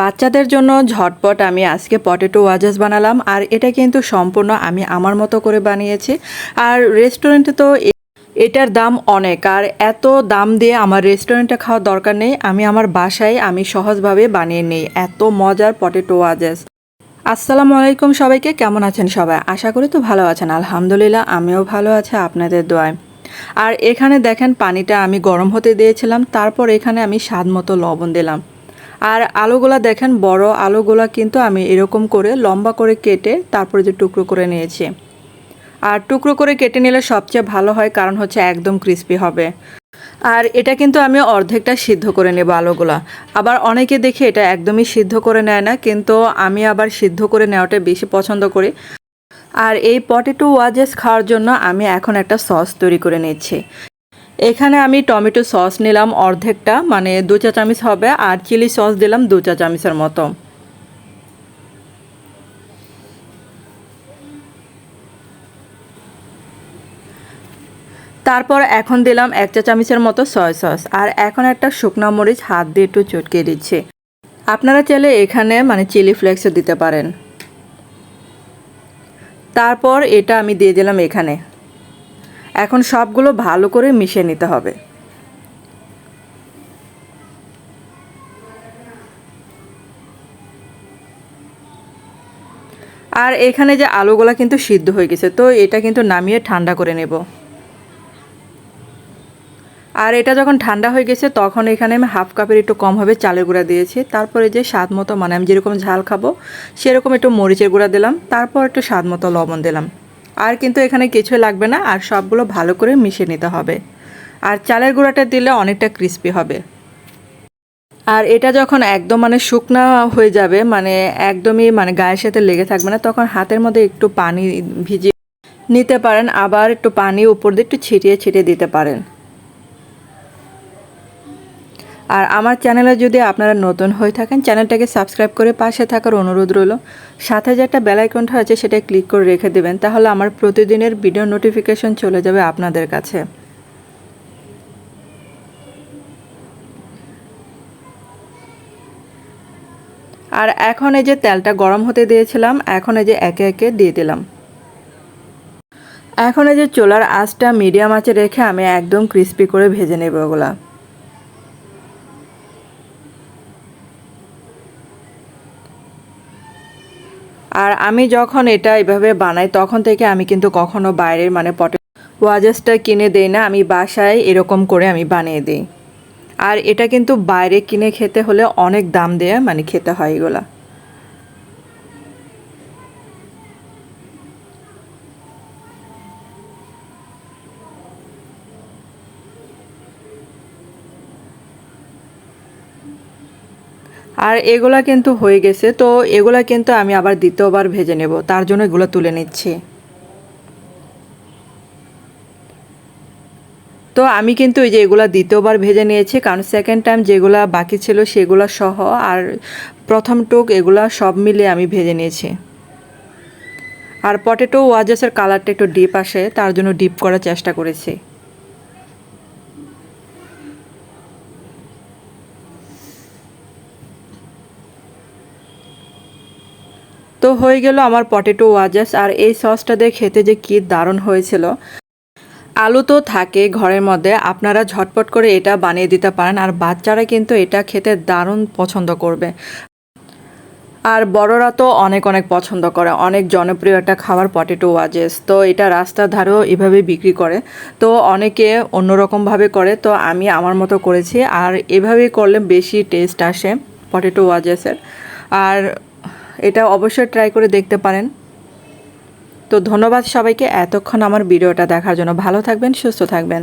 বাচ্চাদের জন্য ঝটপট আমি আজকে পটেটো ওয়াজেস বানালাম, আর এটা কিন্তু সম্পূর্ণ আমি আমার মতো করে বানিয়েছি। আর রেস্টুরেন্টে তো এটার দাম অনেক, আর এত দাম দিয়ে আমার রেস্টুরেন্টে খাওয়ার দরকার নেই। আমি আমার বাসায় আমি সহজভাবে বানিয়ে নিই, এত মজার পটেটো ওয়াজেস। আসসালামু আলাইকুম সবাইকে, কেমন আছেন সবাই? আশা করি তো ভালো আছেন, আলহামদুলিল্লাহ আমিও ভালো আছি আপনাদের দোয়ায়। আর এখানে দেখেন পানিটা আমি গরম হতে দিয়েছিলাম, তারপর এখানে আমি স্বাদ মতো লবণ দিলাম। আর আলুগুলা দেখেন, বড় আলুগুলা কিন্তু আমি এরকম করে লম্বা করে কেটে তারপরে যে টুকরো করে নিয়েছি। আর টুকরো করে কেটে নিলে সবচেয়ে ভালো হয় কারণ হচ্ছে একদম ক্রিস্পি হবে। আর এটা কিন্তু আমি অর্ধেকটা সিদ্ধ করে নেব আলুগুলা। আবার অনেকে দেখে এটা একদমই সিদ্ধ করে নেয় না, কিন্তু আমি আবার সিদ্ধ করে নেওয়াটা বেশি পছন্দ করি। আর এই পটেটো ওয়াজেস খাওয়ার জন্য আমি এখন একটা সস তৈরি করে নিচ্ছি। এখানে আমি টমেটো সস নিলাম অর্ধেকটা মানে দু চা চামচ হবে, আর চিলি সস দিলাম দু চা চামচের মতো। তারপর এখন দিলাম এক চা চামচের মতো সয় সস, আর এখন একটা শুকনো মরিচ হাত দিয়ে একটু চটকে দিচ্ছি। আপনারা চাইলে এখানে মানে চিলি ফ্লেক্সও দিতে পারেন। তারপর এটা আমি দিয়ে দিলাম এখানে। এখন সবগুলো ভালো করে মিশিয়ে নিতে হবে। আর এখানে যে আলুগুলা কিন্তু সিদ্ধ হয়ে গেছে, তো এটা কিন্তু নামিয়ে ঠান্ডা করে নেব। আর এটা যখন ঠান্ডা হয়ে গেছে, তখন এখানে আমি হাফ কাপের একটু কম হবে চালের গুঁড়া দিয়েছি। তারপরে যে স্বাদ মতো মানে আমি যেরকম ঝাল খাব, সেরকম একটু মরিচের গুঁড়া দিলাম। তারপর একটু স্বাদ মতো লবণ দিলাম। আর কিন্তু এখানে কিছু লাগবে না, আর সবগুলো ভালো করে মিশিয়ে নিতে হবে। আর চালের গুঁড়াটা দিলে অনেকটা ক্রিস্পি হবে। আর এটা যখন একদম মানে শুকনা হয়ে যাবে মানে একদমই মানে গায়ের সাথে লেগে থাকবে না, তখন হাতের মধ্যে একটু পানি ভিজিয়ে নিতে পারেন, আবার একটু পানি উপর দিয়ে একটু ছিটিয়ে ছিটিয়ে দিতে পারেন। আর আমার চ্যানেলে যদি আপনারা নতুন হয়ে থাকেন, চ্যানেলটাকে সাবস্ক্রাইব করে পাশে থাকার অনুরোধ রইল। সাথে যে একটা বেল আইকনটা আছে, সেটা ক্লিক করে রেখে দেবেন, তাহলে আমার প্রতিদিনের ভিডিও নোটিফিকেশন চলে যাবে আপনাদের কাছে। আর এখন এই যে তেলটা গরম হতে দিয়েছিলাম, এখন এই যে একে একে দিয়ে দিলাম। এখন এই যে চোলার আঁচটা মিডিয়াম আঁচে রেখে আমি একদম ক্রিস্পি করে ভেজে নেব ওগুলা। আর আমি যখন এটা এভাবে বানাই, তখন থেকে আমি কিন্তু কখনো বাইরের মানে পটে ওয়াজেসটা কিনে দেই না, আমি বাসায় এরকম করে আমি বানিয়ে দিই। আর এটা কিন্তু বাইরে কিনে খেতে হলে অনেক দাম দিয়ে মানে খেতে হয় এগুলা। আর এগুলা কিন্তু হয়ে গেছে, তো এগুলা কিন্তু আমি আবার দ্বিতীয়বার ভেজে নেব, তার জন্য এগুলো তুলে নিচ্ছি। তো আমি কিন্তু এই যে এগুলা দ্বিতীয়বার ভেজে নিয়েছি, কারণ সেকেন্ড টাইম যেগুলা বাকি ছিল সেগুলো সহ, আর প্রথম টুক এগুলা সব মিলে আমি ভেজে নিয়েছি। আর পটেটো ওয়াজেসের কালারটা একটু ডিপ আসে, তার জন্য ডিপ করার চেষ্টা করেছি। তো হয়ে গেল আমার পটেটো ওয়াজেস আর এই সসটা দিয়ে খেতে যে কী দারুণ হয়েছিল। আলু তো থাকে ঘরের মধ্যে, আপনারা ঝটপট করে এটা বানিয়ে দিতে পারেন আর বাচ্চারা কিন্তু এটা খেতে দারুণ পছন্দ করবে। আর বড়রা তো অনেক অনেক পছন্দ করে, অনেক জনপ্রিয় একটা খাবার পটেটো ওয়াজেস। তো এটা রাস্তার ধারেও এভাবে বিক্রি করে, তো অনেকে অন্যরকমভাবে করে, তো আমি আমার মতো করেছি। আর এভাবেই করলে বেশি টেস্ট আসে পটেটো ওয়াজেসের। আর এটা অবশ্যই ট্রাই করে দেখতে পারেন। তো ধন্যবাদ সবাইকে, এতক্ষণ আমার ভিডিওটা দেখার জন্য। ভালো থাকবেন, সুস্থ থাকবেন।